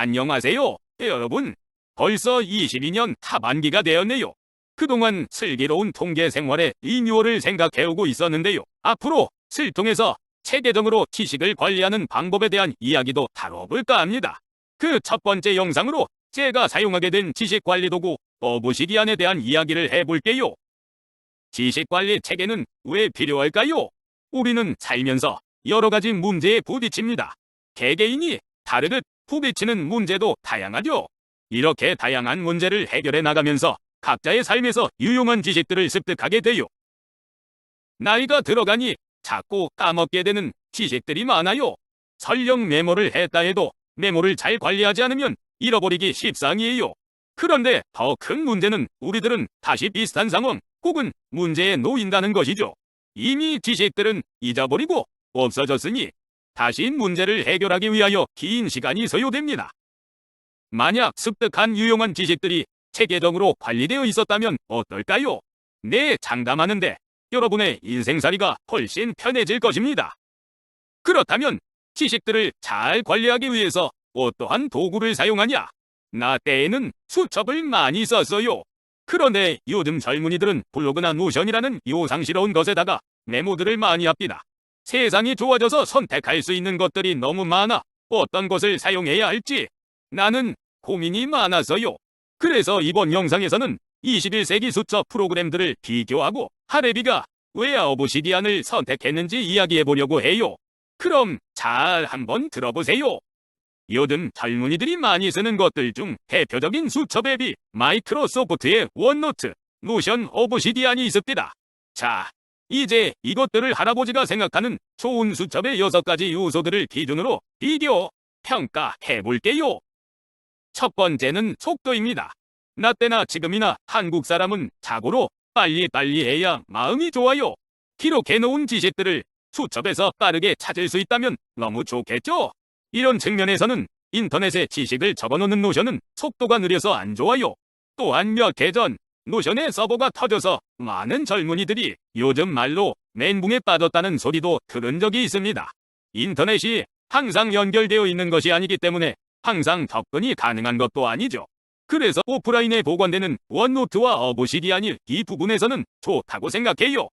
안녕하세요, 여러분. 벌써 22년 하반기가 되었네요. 그동안 슬기로운 통계 생활의 리뉴얼을 생각해오고 있었는데요. 앞으로 슬통에서 체계적으로 지식을 관리하는 방법에 대한 이야기도 다뤄볼까 합니다. 그 첫 번째 영상으로 제가 사용하게 된 지식 관리 도구 어부시디안에 대한 이야기를 해볼게요. 지식 관리 체계는 왜 필요할까요? 우리는 살면서 여러 가지 문제에 부딪힙니다. 개개인이 다르듯 부딪히는 문제도 다양하죠. 이렇게 다양한 문제를 해결해 나가면서 각자의 삶에서 유용한 지식들을 습득하게 돼요. 나이가 들어가니 자꾸 까먹게 되는 지식들이 많아요. 설령 메모를 했다 해도 메모를 잘 관리하지 않으면 잃어버리기 십상이에요. 그런데 더 큰 문제는 우리들은 다시 비슷한 상황 혹은 문제에 놓인다는 것이죠. 이미 지식들은 잊어버리고 없어졌으니 다시 문제를 해결하기 위하여 긴 시간이 소요됩니다. 만약 습득한 유용한 지식들이 체계적으로 관리되어 있었다면 어떨까요? 네, 장담하는데 여러분의 인생살이가 훨씬 편해질 것입니다. 그렇다면 지식들을 잘 관리하기 위해서 어떠한 도구를 사용하냐? 나 때에는 수첩을 많이 썼어요. 그런데 요즘 젊은이들은 블로그나 노션이라는 요상스러운 것에다가 메모들을 많이 합니다. 세상이 좋아져서 선택할 수 있는 것들이 너무 많아 어떤 것을 사용해야 할지 나는 고민이 많았어요. 그래서 이번 영상에서는 21세기 수첩 프로그램들을 비교하고 하레비가 왜 어부시디안을 선택했는지 이야기해 보려고 해요. 그럼 잘 한번 들어보세요. 요즘 젊은이들이 많이 쓰는 것들 중 대표적인 수첩 앱이 마이크로소프트의 원노트, 노션 오브시디안이 있습니다. 자, 이제 이것들을 할아버지가 생각하는 좋은 수첩의 여섯 가지 요소들을 기준으로 비교, 평가해 볼게요. 첫 번째는 속도입니다. 나 때나 지금이나 한국 사람은 자고로 빨리빨리 해야 마음이 좋아요. 기록해 놓은 지식들을 수첩에서 빠르게 찾을 수 있다면 너무 좋겠죠? 이런 측면에서는 인터넷에 지식을 적어놓는 노션은 속도가 느려서 안 좋아요. 또한 몇 해 전 노션의 서버가 터져서 많은 젊은이들이 요즘 말로 멘붕에 빠졌다는 소리도 들은 적이 있습니다. 인터넷이 항상 연결되어 있는 것이 아니기 때문에 항상 접근이 가능한 것도 아니죠. 그래서 오프라인에 보관되는 원노트와 어부시디안이 이 부분에서는 좋다고 생각해요.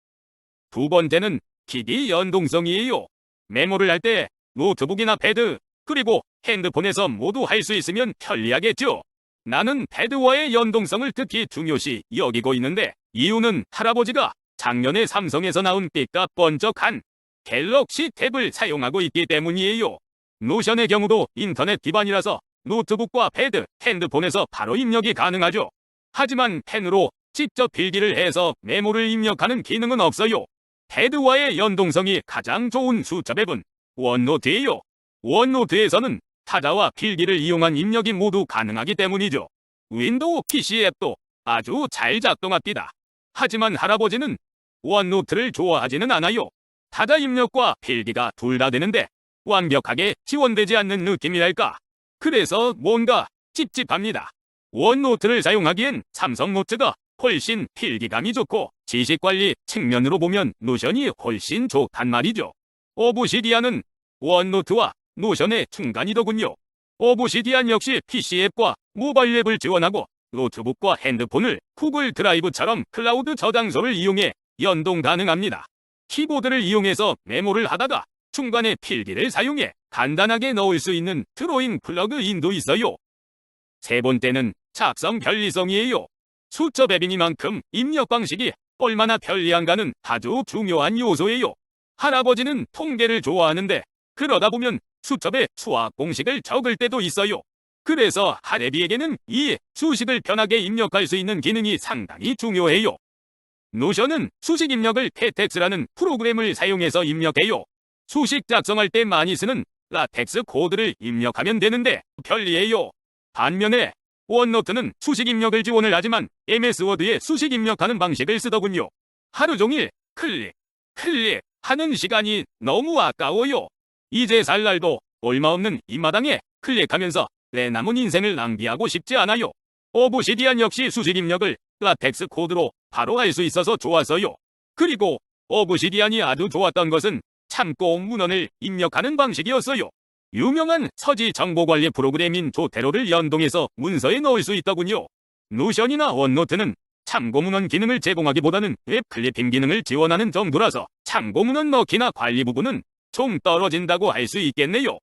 두 번째는 기기 연동성이에요. 메모를 할 때 노트북이나 패드 그리고 핸드폰에서 모두 할 수 있으면 편리하겠죠. 나는 패드와의 연동성을 특히 중요시 여기고 있는데 이유는 할아버지가 작년에 삼성에서 나온 삐까 번쩍한 갤럭시 탭을 사용하고 있기 때문이에요. 노션의 경우도 인터넷 기반이라서 노트북과 패드, 핸드폰에서 바로 입력이 가능하죠. 하지만 펜으로 직접 필기를 해서 메모를 입력하는 기능은 없어요. 패드와의 연동성이 가장 좋은 수첩 앱은 원노트예요. 원노트에서는 타자와 필기를 이용한 입력이 모두 가능하기 때문이죠. 윈도우 PC 앱도 아주 잘 작동합니다. 하지만 할아버지는 원노트를 좋아하지는 않아요. 타자 입력과 필기가 둘 다 되는데 완벽하게 지원되지 않는 느낌이랄까. 그래서 뭔가 찝찝합니다. 원노트를 사용하기엔 삼성노트가 훨씬 필기감이 좋고 지식관리 측면으로 보면 노션이 훨씬 좋단 말이죠. 오브시디안은 원노트와 노션의 중간이더군요. 오브시디안 역시 PC 앱과 모바일 앱을 지원하고 노트북과 핸드폰을 구글 드라이브처럼 클라우드 저장소를 이용해 연동 가능합니다. 키보드를 이용해서 메모를 하다가 중간에 필기를 사용해 간단하게 넣을 수 있는 드로잉 플러그인도 있어요. 세 번째는 작성 편리성이에요. 수첩 앱이니만큼 입력 방식이 얼마나 편리한가는 아주 중요한 요소예요. 할아버지는 통계를 좋아하는데 그러다 보면 수첩에 수학 공식을 적을 때도 있어요. 그래서 하레비에게는 이 수식을 편하게 입력할 수 있는 기능이 상당히 중요해요. 노션은 수식 입력을 테텍스라는 프로그램을 사용해서 입력해요. 수식 작성할 때 많이 쓰는 라텍스 코드를 입력하면 되는데 편리해요. 반면에 원노트는 수식 입력을 지원을 하지만 MS 워드에 수식 입력하는 방식을 쓰더군요. 하루 종일 클릭, 클릭 하는 시간이 너무 아까워요. 이제 살 날도 얼마 없는 이 마당에 클릭하면서 내 남은 인생을 낭비하고 싶지 않아요. 오브시디안 역시 수식 입력을 라텍스 코드로 바로 할수 있어서 좋았어요. 그리고 오브시디안이 아주 좋았던 것은 참고 문헌을 입력하는 방식이었어요. 유명한 서지 정보관리 프로그램인 조테로를 연동해서 문서에 넣을 수 있더군요. 노션이나 원노트는 참고문헌 기능을 제공하기보다는 웹 클리핑 기능을 지원하는 정도라서 참고문헌 넣기나 관리 부분은 좀 떨어진다고 할 수 있겠네요.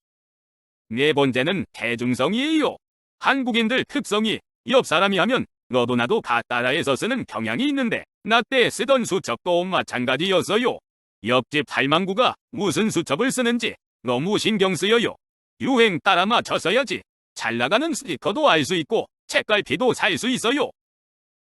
네 번째는 대중성이에요. 한국인들 특성이 옆 사람이 하면 너도 나도 다 따라해서 쓰는 경향이 있는데 나 때 쓰던 수첩도 마찬가지였어요. 옆집 할망구가 무슨 수첩을 쓰는지 너무 신경 쓰여요. 유행 따라 맞춰 써야지. 잘 나가는 스티커도 알 수 있고 책갈피도 살 수 있어요.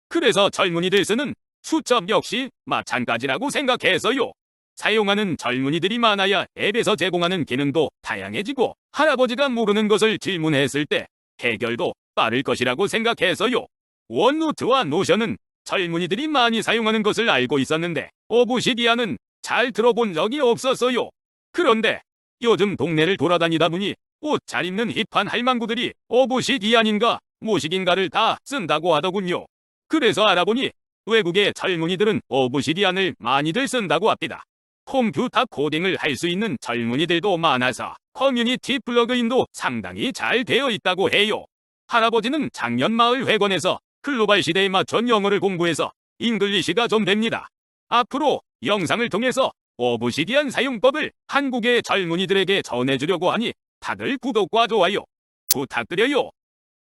그래서 젊은이들 쓰는 수첩 역시 마찬가지라고 생각해서요. 사용하는 젊은이들이 많아야 앱에서 제공하는 기능도 다양해지고 할아버지가 모르는 것을 질문했을 때 해결도 빠를 것이라고 생각해서요. 원노트와 노션은 젊은이들이 많이 사용하는 것을 알고 있었는데 오브시디아는 잘 들어본 적이 없었어요. 그런데 요즘 동네를 돌아다니다 보니 옷 잘 입는 힙한 할망구들이 오브시디안인가 모식인가를 다 쓴다고 하더군요. 그래서 알아보니 외국의 젊은이들은 오브시디안을 많이들 쓴다고 합니다. 컴퓨터 코딩을 할 수 있는 젊은이들도 많아서 커뮤니티 플러그인도 상당히 잘 되어 있다고 해요. 할아버지는 작년 마을 회관에서 글로벌 시대에 맞춘 영어를 공부해서 잉글리시가 좀 됩니다. 앞으로 영상을 통해서 오브시디안 사용법을 한국의 젊은이들에게 전해주려고 하니 다들 구독과 좋아요 부탁드려요.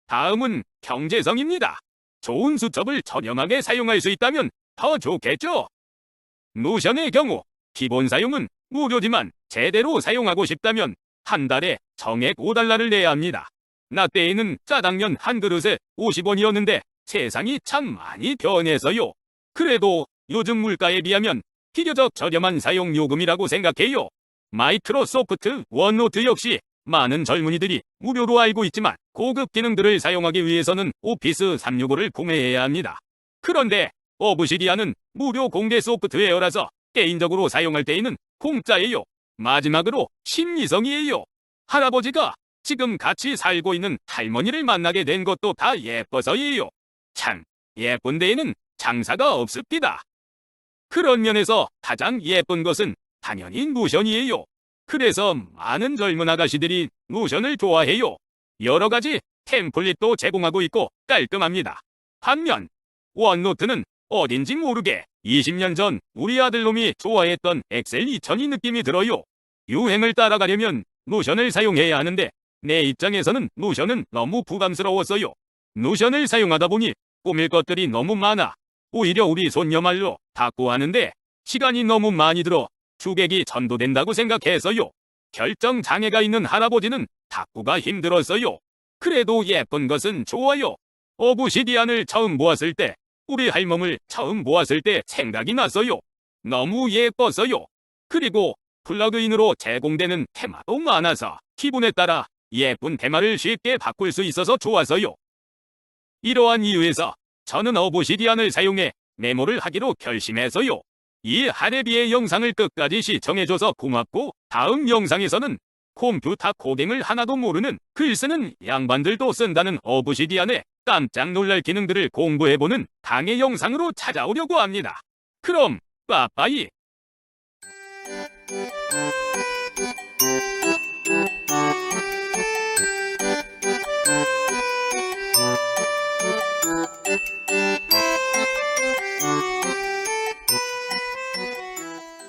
다음은 경제성입니다. 좋은 수첩을 저렴하게 사용할 수 있다면 더 좋겠죠? 노션의 경우 기본 사용은 무료지만 제대로 사용하고 싶다면 한 달에 정액 5달러를 내야 합니다. 나 때에는 짜장면 한 그릇에 50원이었는데 세상이 참 많이 변해서요. 그래도 요즘 물가에 비하면 비교적 저렴한 사용 요금이라고 생각해요. 마이크로소프트 원노트 역시 많은 젊은이들이 무료로 알고 있지만 고급 기능들을 사용하기 위해서는 오피스 365를 구매해야 합니다. 그런데 오브시디아는 무료 공개 소프트웨어라서 개인적으로 사용할 때에는 공짜예요. 마지막으로 심리성이에요. 할아버지가 지금 같이 살고 있는 할머니를 만나게 된 것도 다 예뻐서예요. 참, 예쁜 데에는 장사가 없습니다. 그런 면에서 가장 예쁜 것은 당연히 노션이에요. 그래서 많은 젊은 아가씨들이 노션을 좋아해요. 여러 가지 템플릿도 제공하고 있고 깔끔합니다. 반면 원노트는 어딘지 모르게 20년 전 우리 아들놈이 좋아했던 엑셀 2000이 느낌이 들어요. 유행을 따라가려면 노션을 사용해야 하는데 내 입장에서는 노션은 너무 부담스러웠어요. 노션을 사용하다 보니 꾸밀 것들이 너무 많아. 오히려 우리 손녀 말로 닦고 하는데 시간이 너무 많이 들어 주객이 전도된다고 생각해서요. 결정 장애가 있는 할아버지는 닦고가 힘들었어요. 그래도 예쁜 것은 좋아요. 오브시디안을 처음 보았을 때 우리 할멈을 처음 보았을 때 생각이 났어요. 너무 예뻐서요. 그리고 플러그인으로 제공되는 테마도 많아서 기분에 따라 예쁜 테마를 쉽게 바꿀 수 있어서 좋아서요. 이러한 이유에서 저는 오브시디안을 사용해 메모를 하기로 결심해서요. 이 하레비의 영상을 끝까지 시청해줘서 고맙고 다음 영상에서는 컴퓨터 코딩을 하나도 모르는 글쓰는 양반들도 쓴다는 어부시디 안에 깜짝 놀랄 기능들을 공부해보는 강의 영상으로 찾아오려고 합니다. 그럼 빠빠이!